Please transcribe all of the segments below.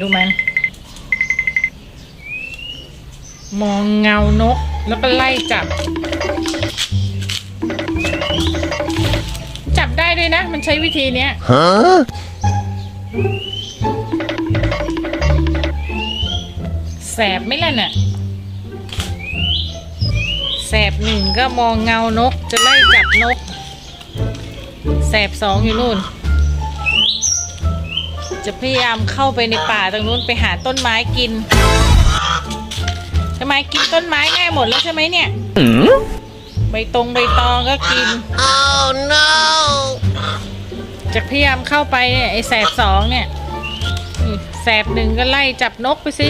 ดูมัน มองเงานก แล้วก็ไล่จับ จับได้ด้วยนะ มันใช้วิธีเนี้ย Huh? แสบไม่ล่ะน่ะแสบหนึ่งก็มองเงานก จะไล่จับนก แสบสองอยู่นู่น จะพยายามเข้าไปในป่าตรงนู้นไปหาต้นไม้กินทำไมกินต้นไม้ง่ายหมดแล้วใช่ไหมเนี่ย Hmm? ใบตรงใบตองก็กิน Oh no! จะพยายามเข้าไปเนี่ยไอ้แสบสองเนี่ยอืมแสบหนึ่งก็ไล่จับนกไปสิ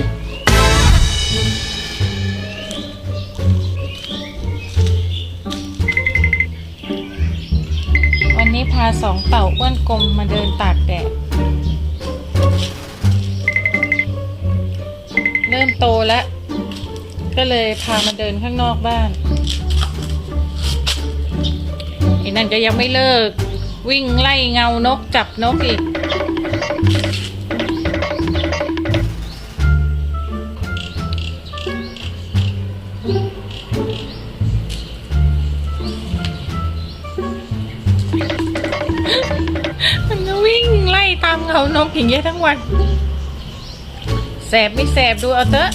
วันนี้พาสองเต่าอ้วนกลมมาเดินตากแดด ริ่มโตแล้ว ก็เลยพามาเดินข้างนอกบ้านไอ้นั่นก็ยังไม่เลิก วิ่งไล่เงานกจับนกอีก มันก็วิ่งไล่ตามเงานกอย่างเงี้ยทั้งวัน แสบไม่แสบดูเอาเถอะ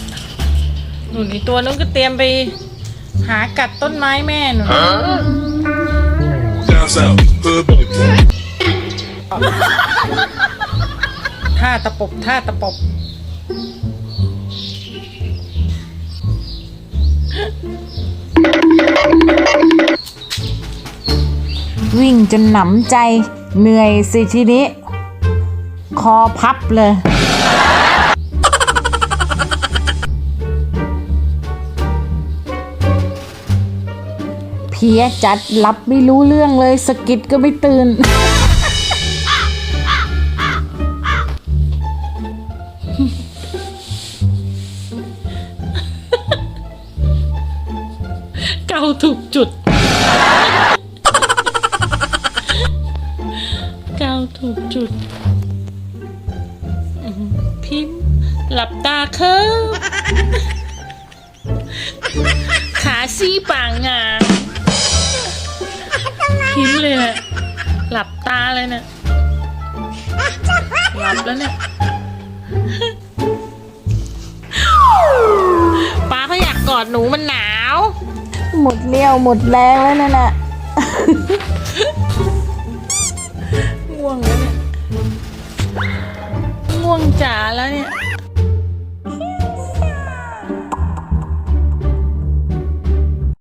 หนุนอีกตัวนู้นก็เตรียมไปหากัดต้นไม้แม่หนู Huh? Down south, hood bullet. ท่าตะปบท่าตะปบ วิ่งจนหนำใจเหนื่อยสิทีนี้ คอพับเลย พียจัดรับไม่รู้เรื่องเลยสกิดก็ไม่ตื่น เกาถูกจุด เกาถูกจุด พิมพ์หลับตาเคิบขาซี่ปางงา พิมพ์เลยนะหลับตาเลยเนะหลับแล้วเนี่ยป้าเขาอยากกอดหนูมันหนาว หมดเลี้ยวหมดแรงแล้วนั่นน่ะ